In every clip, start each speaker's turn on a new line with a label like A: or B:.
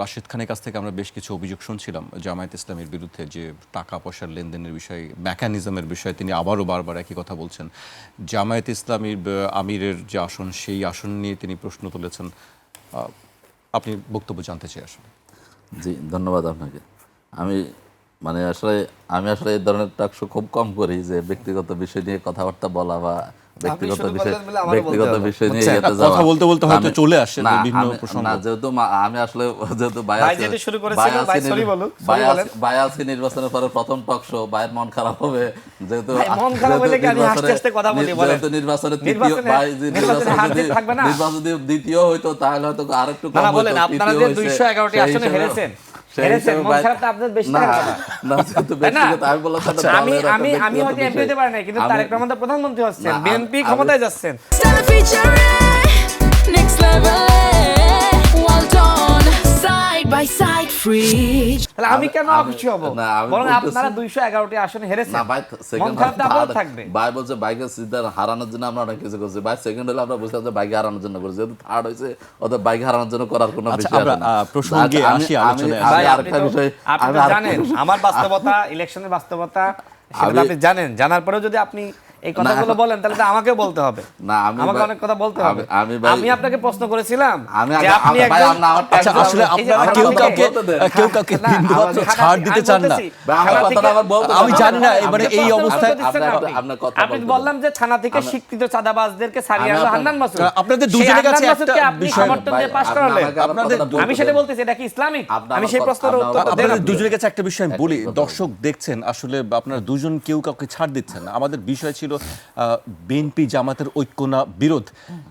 A: রাশেদ খানের কাছ থেকে আমরা বেশ কিছু অভিযোগ শুনছিলাম। জামায়াত ইসলামের বিরুদ্ধে যে টাকা পয়সার লেনদেনের বিষয়ে মেকানিজমের বিষয়ে তিনি আবারও বারবার একই কথা বলছেন। জামায়াত ইসলামীর আমিরের যে আসন, সেই আসন নিয়ে তিনি প্রশ্ন তুলেছেন। আপনি বক্তব্য জানতে চাই আসলে।
B: জি, ধন্যবাদ আপনাকে। আমি মানে আসলে, আমি আসলে এই ধরনের টাকশো খুব কম করি যে ব্যক্তিগত বিষয় নিয়ে কথাবার্তা বলা বা ব্যক্তিগত বিষয়
C: করলেন বলে আমারও বলতে
B: ব্যক্তিগত বিষয় নিয়ে
A: হচ্ছে,
B: ইয়েতে
A: কথা বলতে বলতে হয়তো চলে আসে বিভিন্ন প্রসঙ্গ।
B: না যেহেতু আমি আসলে যেহেতু
C: ভাই শুরু করেছিল, ভাই sorry বলুক, sorry বলেন।
B: নির্বাচনের পরে প্রথম টক শো বায়ের মন খারাপ হবে যেহেতু
C: মন খারাপ হলে কি আমি হাসতে
B: নির্বাচনে-
C: কথা বলি, বলেন।
B: যেহেতু নির্বাচনে তৃতীয়
C: নির্বাচনে-
B: বাই যে
C: নির্বাচনে
B: নির্বাচনে
C: হার জিত
B: যদি- দ্বিতীয় হইতো তাহলে হয়তো আরেকটু কম
C: না, আপনারা যে 211টি আসনে হেরেছেন,
B: আমি
C: আচ্ছা, আমি হয়তো এমপি হতে পারি না কিন্তু তারেক রহমান প্রধানমন্ত্রী হচ্ছেন বিএনপি ক্ষমতায় যাচ্ছেন। তাহলে আমি কেন খুশি হব? বরং আপনারা আসনে হেরেছেন।
B: না ভাই সেকেন্ড
C: তো থাকবে।
B: ভাই বলছে সিদ্ধার হারানোর জন্য আমরা অনেক কিছু করছি। ভাই সেকেন্ড হলে আমরা যে বাইকে হারানোর জন্য করছি। যেহেতু থার্ড হয়েছে বাইক হারানোর জন্য করার কোনো
A: আচ্ছা,
B: বিষয়
A: আমরা,
B: আছে না।
A: প্রসঙ্গে
B: আচ্ছা,
A: আসি, আলোচনায়।
C: ভাই, আপনি
B: আরেকটা বিষয়
C: জানেন আমার বাস্তবতা ইলেকশনের বাস্তবতা সেটা আপনি জানেন। জানার পরেও যদি আপনি এই কথাগুলো বলেন তাহলে তো আমাকেও বলতে হবে।
B: না, আমি
C: আমাকে অনেক কথা বলতে হবে।
B: আমি
C: আমি আপনাকে প্রশ্ন করেছিলাম
B: আমি
C: আপনি একজন-
A: আচ্ছা আসলে আপনারা কেউ কাউকে কেউ কাউকে
C: না,
A: বিন্দুমাত্র
C: আমি-
A: ছাড় দিতে চান না। আমি জানি না এবারে এই অবস্থায়
B: আপনি-। আপনার কথা
C: আপনি বললাম যে থানা থেকে শিক্ষিত চাঁদাবাজদেরকে সারিয়ে আনলো হান্নান মাসুদ।
A: আপনাদের দুজনের কাছে একটা বিষয়-
C: সমর্থন দিয়ে পাশ করালেন।
A: আপনাদের
C: আমি সেটা বলতেছি এটা কি ইসলামিক? আমি সেই প্রশ্নের উত্তর
A: আপনাদের দুজনের কাছে একটা বিষয় আমি বলি দর্শক দেখছেন আসলে আপনারা দুজন কেউ কাউকে ছাড় দিচ্ছেন আমাদের বিষয় ছিল বিএনপি জামাতের ঐক্য না বিরোধ।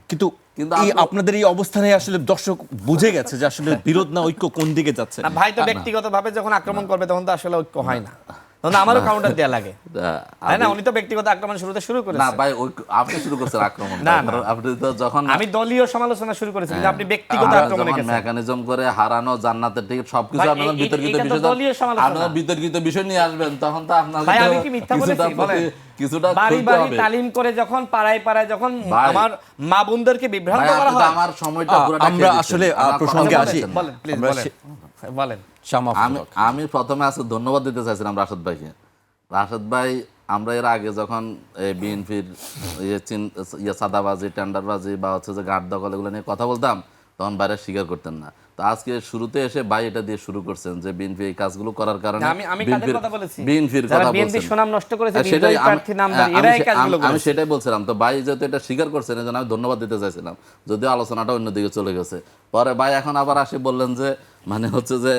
A: কিন্তু
B: কিন্তু
A: এই আপনাদের এই অবস্থানে আসলে দর্শক বুঝে গেছে যে আসলে বিরোধ না ঐক্য কোন দিকে যাচ্ছে।
C: না ভাই তো ব্যক্তিগত ভাবে যখন আক্রমণ করবে তখন তো আসলে ঐক্য হয় না। তখন আমারও কাউন্টার দেওয়া লাগে। তাই না? উনি তো ব্যক্তিগত আক্রমণ শুরুতে শুরু
B: না ভাই ওই আপনি শুরু করছেন আক্রমণ।
C: না।
B: আপনি তো যখন
C: আমি দলীয় সমালোচনা শুরু করেছি কিন্তু আপনি ব্যক্তিগত আক্রমণে গেছেন
B: মেকানিজম করে হারানো জান্নাতের টিকিট সবকিছু আপনারা বিতর্কিত বিষয়
C: দলীয় সমালোচনা।
B: আপনারা বিতর্কিত বিষয় নিয়ে আসবেন তখন তো আপনার
C: ভাই আমি কি মিথ্যা বলেছি? বলেন।
B: কিছুটা
C: বাড়ি বাড়ি তালিম করে যখন পাড়ায় পাড়ায় যখন আমার মা বোনদেরকে বিভ্রান্ত করা হয়।
B: আমার সময়টা পুরোটা
A: আমরা আসলে, প্রসঙ্গে আসি।
C: প্লিজ বলেন বলেন।
B: আমি আমি প্রথমে আছে ধন্যবাদ দিতে চাইছিলাম রাশেদ ভাইকে। রাশেদ ভাই আমরা এর আগে যখন বিএনপির ইয়ে ইয়ে সাদাবাজি টেন্ডারবাজি বা হচ্ছে যে ঘাট দখল এগুলো নিয়ে কথা বলতাম তখন বাইরে স্বীকার করতেন না। তো আজকে শুরুতে এসে ভাই এটা দিয়ে শুরু করছেন যে বিএনপি এই কাজগুলো করার কারণে
C: আমি আমি কাদের কথা বলেছি?
B: বিএনপির
C: যারা
B: কথা
C: বিএনপি সুনাম নষ্ট করেছে
B: আর সেটাই
C: প্রার্থী নামদার
B: আমি
C: এরাই কাজগুলো
B: আমি- আমি সেটাই বলছিলাম। তো ভাই যেহেতু এটা স্বীকার করছেন এই জন্য আমি ধন্যবাদ দিতে চাইছিলাম। যদিও আলোচনাটা অন্যদিকে চলে গেছে। পরে ভাই এখন আবার আসে বললেন যে মানে হচ্ছে যে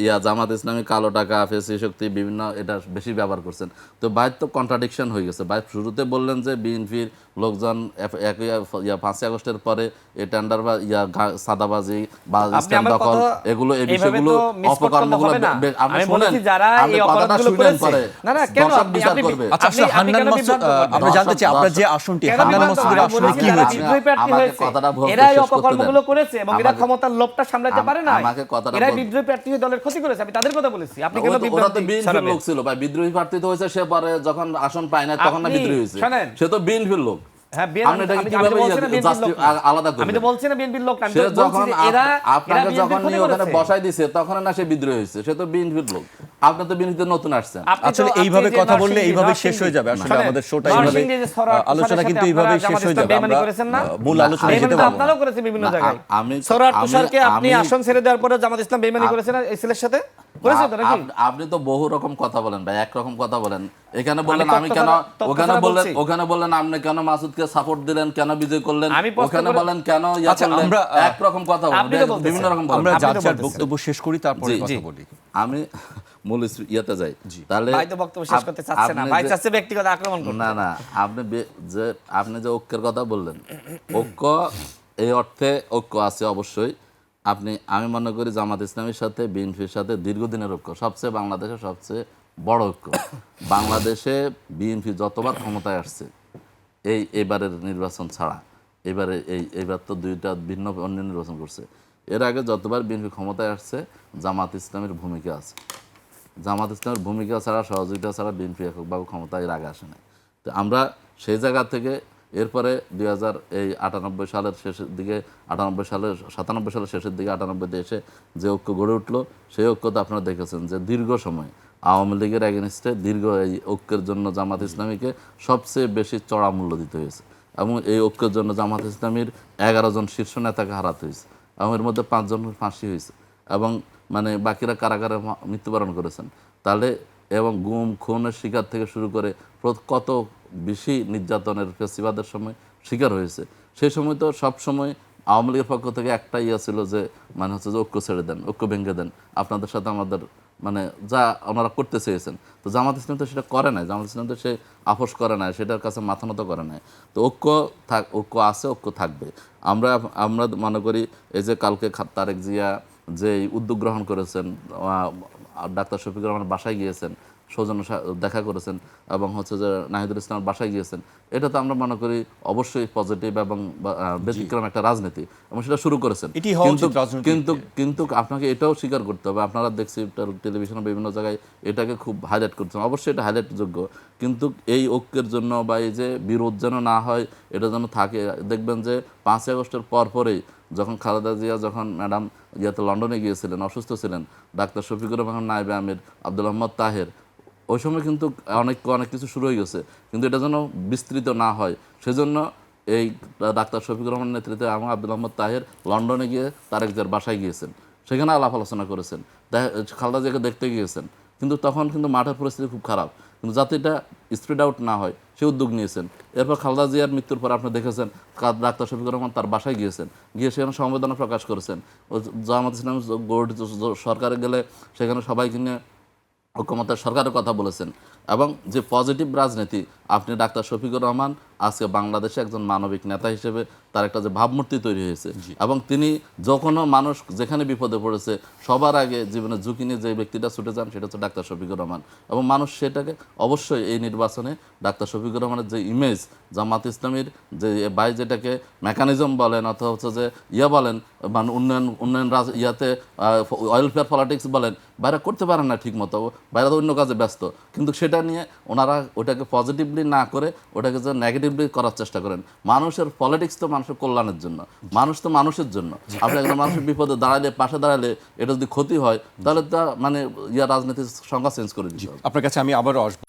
B: ইয়া জামাত ইসলামী কালো টাকা ফেসি শক্তি বিভিন্ন এটা বেশি ব্যবহার করছেন তো ভাই তো কন্ট্রাডিকশন হয়ে গেছে ভাই শুরুতে বললেন যে বিএনপির লোকজন একই ইয়া পাঁচই আগস্টের পরে এই টেন্ডার বা ইয়া সাদাবাজি বা স্ট্যান্ড দখল এগুলো এই বিষয়গুলো অপকর্মগুলো
C: হবে না।
B: বে- আপনি শুনেন আপনি কথাটা শুনেন পরে
C: না, না, কেন?
B: দর্শক বিচার করবে
A: আচ্ছা আসলে
C: আপনি- আপনি
A: হান্নান মাসুদ
C: বিভ্রান্ত
A: আহ,
C: করবেন?
A: আমরা জানতে চাই আপনার যে আসনটি হান্নান মাসুদের আসনে কি হয়েছে
B: আমাকে কথাটা বলতে
C: এরাই
B: করতে দেন।
C: করেছে এবং এরা ক্ষমতার লোভটা সামলাতে পারে না
B: আমাকে কথাটা
C: এরাই বিদ্রোহী প্রার্থী দলের ক্ষতি করেছে আমি তাদের কথা বলেছি। আপনি কেন
B: ওরা তো- ওরা তো
C: বিভ্রান্তি
B: বিএনপির
C: ছড়াবেন?
B: লোক ছিল ভাই। বিদ্রোহী প্রার্থী তো হয়েছে সে পরে যখন আসন পায় না তখন না বিদ্রোহী হয়েছে। সে তো বিএনপির লোক।
C: হ্যাঁ,
B: ইয়া- যখন আপনাকে ওখানে বসাই দিছে তখন না সে বিদ্রোহী হয়েছে সে তো বিএনপির লোক। আপনি তো বিনীত নতুন আসছেন
A: আসলে এইভাবে কথা বললে এইভাবে শেষ হয়ে যাবে। আসলে আমাদের শোটা এইভাবে আলোচনা কিন্তু এইভাবে শেষ হয়ে যাবে। আমরা
C: করেছেন
A: মূল
B: না,
A: আলোচনায়
B: আমি
A: যেতে পারব
C: আপনারাও করেছেন বিভিন্ন জায়গায়।
B: আমি-
C: সরার তুষারকে আপনি আসন ছেড়ে দেওয়ার পরে জামাত ইসলাম বেইমানি করেছেন এই ছেলের সাথে? করেছে তো নাকি?
B: আপনি তো বহু রকম কথা বলেন ভাই একরকম কথা বলেন। এখানে বললেন আমি কেন ওখানে বললেন ওখানে বললেন আপনি কেন মাসুদকে সাপোর্ট দিলেন কেন বিজয় করলেন? ওখানে বলেন কেন ইয়া
A: আচ্ছা, আমরা,
B: একরকম কথা বলেন। বিভিন্ন রকম
A: আমরা। বক্তব্য শেষ করি তারপরে কথা বলি।
B: আমি মূল ইয়েতে যাই। তাহলে
C: ভাই তো বক্তব্য শেষ করতে চাচ্ছে না। ভাই
B: যে-
C: চাচ্ছে ব্যক্তিগত আক্রমণ করতে।
B: না না আপনি যে আপনি যে ঐক্যের কথা বললেন ঐক্য এই অর্থে ঐক্য আছে অবশ্যই। আপনি, আমি মনে করি জামাত ইসলামের সাথে, বিএনপির সাথে দীর্ঘদিনের ঐক্য, সবচেয়ে বাংলাদেশের সবচেয়ে বড় ঐক্য। বাংলাদেশে বিএনপি যতবার ক্ষমতায় আসছে, এই এবারের নির্বাচন ছাড়া, এবারে এই, এবার তো দুইটা ভিন্ন অন্য নির্বাচন করছে। এর আগে যতবার বিএনপি ক্ষমতায় আসছে, জামাত ইসলামের ভূমিকা আছে। জামাত ইসলামের ভূমিকা ছাড়া, সহযোগিতা ছাড়া বিএনপি এককভাবে ক্ষমতা এর আগে আসে নাই। তো আমরা সেই জায়গা থেকে এরপরে দুই হাজার এই আটানব্বই সালের শেষের দিকে, আটানব্বই সালের, সাতানব্বই সালের শেষের দিকে আটানব্বইতে এসে যে ঐক্য গড়ে উঠল, সেই ঐক্য তো আপনারা দেখেছেন যে দীর্ঘ সময় আওয়ামী লীগের এগেনস্টে দীর্ঘ এই ঐক্যের জন্য জামাত ইসলামীকে সবচেয়ে বেশি চড়া মূল্য দিতে হয়েছে এবং এই ঐক্যের জন্য জামাত ইসলামীর এগারো জন শীর্ষ নেতাকে হারাতে হয়েছে এবং এর মধ্যে পাঁচজনের ফাঁসি হয়েছে এবং মানে বাকিরা কারাগারে মৃত্যুবরণ করেছেন। তাহলে এবং গুম, খুনের শিকার থেকে শুরু করে কত বেশি নির্যাতনের ফেস্টিভালের সময় শিকার হয়েছে। সেই সময় তো সব সময় আওয়ামী লীগের পক্ষ থেকে একটা ইয়ে ছিল যে মানে হচ্ছে যে ঐক্য ছেড়ে দেন, ঐক্য ভেঙে দেন। আপনাদের সাথে আমাদের মানে যা ওনারা করতে চেয়েছেন। তো জামাত ইসলাম তো সেটা করে নাই, জামাত ইসলাম তো সে আপোষ করে নাই, সেটার কাছে মাথা নত করে নাই। তো ঐক্য থাক, ঐক্য আছে, ঐক্য থাকবে। আমরা আমরা মনে করি এই যে কালকে তারেক জিয়া যে উদ্যোগ গ্রহণ করেছেন ডাক্তার শফিকুর রহমান বাসায় গিয়েছেন, সৌজন্য দেখা করেছেন এবং হচ্ছে যে নাহিদুল ইসলামের বাসায় গিয়েছেন এটা তো আমরা মনে করি অবশ্যই পজিটিভ এবং ব্যতিক্রম একটা রাজনীতি। এবং সেটা শুরু করেছেন। কিন্তু কিন্তু আপনাকে এটাও স্বীকার করতে হবে আপনারা দেখছি টেলিভিশনে বিভিন্ন জায়গায় এটাকে খুব হাইলাইট করছেন। অবশ্যই এটা হাইলাইট যোগ্য কিন্তু এই ঐক্যের জন্য বা এই যে বিরোধ যেন না হয় এটা যেন থাকে। দেখবেন যে পাঁচই আগস্টের পর পরেই যখন খালেদা জিয়া যখন ম্যাডাম ইয়াতে লন্ডনে গিয়েছিলেন অসুস্থ ছিলেন ডাক্তার শফিকুর রহমান নাইবে আমির আব্দুল আহমদ তাহের ওই সময় কিন্তু অনেক অনেক কিছু শুরু হয়ে গেছে। কিন্তু এটা যেন বিস্তৃত না হয়। সেজন্য এই ডাক্তার শফিকুর রহমান নেতৃত্বে এবং আব্দুল আহমদ তাহের লন্ডনে গিয়ে তারেক জিয়ার বাসায় গিয়েছেন। সেখানে আলাপ আলোচনা করেছেন। খালদা জিয়াকে দেখতে গিয়েছেন। কিন্তু তখন কিন্তু মাঠের পরিস্থিতি খুব খারাপ। কিন্তু যাতে এটা স্প্রেড আউট না হয়, সে উদ্যোগ নিয়েছেন। এরপর খালদা জিয়ার মৃত্যুর পর আপনি দেখেছেন ডাক্তার শফিকুর রহমান তার বাসায় গিয়েছেন। গিয়ে সেখানে সমবেদনা প্রকাশ করেছেন। জামাত ইসলাম গঠিত সরকারে গেলে সেখানে সবাইকে নিয়ে ঐক্যমতের সরকারের কথা বলেছেন এবং যে পজিটিভ রাজনীতি আপনি ডাক্তার শফিকুর রহমান আজকে বাংলাদেশে একজন মানবিক নেতা হিসেবে তার একটা যে ভাবমূর্তি তৈরি হয়েছে। এবং তিনি যখনও মানুষ যেখানে বিপদে পড়েছে সবার আগে জীবনে ঝুঁকি নিয়ে যে ব্যক্তিটা ছুটে যান সেটা হচ্ছে ডাক্তার শফিকুর রহমান। এবং মানুষ সেটাকে অবশ্যই এই নির্বাচনে ডাক্তার শফিকুর রহমানের যে ইমেজ জামাত ইসলামীর যে বাই যেটাকে মেকানিজম বলেন অথবা হচ্ছে যে ইয়া বলেন মানে উন্নয়ন উন্নয়ন রাজ ইয়াতে ওয়েলফেয়ার পলিটিক্স বলেন বাইরে করতে পারেন না ঠিক মতো বাইরে তো অন্য কাজে ব্যস্ত। কিন্তু সেটা নিয়ে ওনারা ওটাকে পজিটিভলি না করে ওটাকে যে নেগেটিভলি করার চেষ্টা করেন। মানুষের পলিটিক্স তো মানুষের কল্যাণের জন্য। মানুষ তো মানুষের জন্য। আপনি একজন মানুষের বিপদে দাঁড়ালে পাশে দাঁড়ালে এটা যদি ক্ষতি হয় তাহলে তা মানে ইয়া রাজনীতির সংজ্ঞা চেঞ্জ করে দিচ্ছি
A: আপনার কাছে আমি আবারও আসব।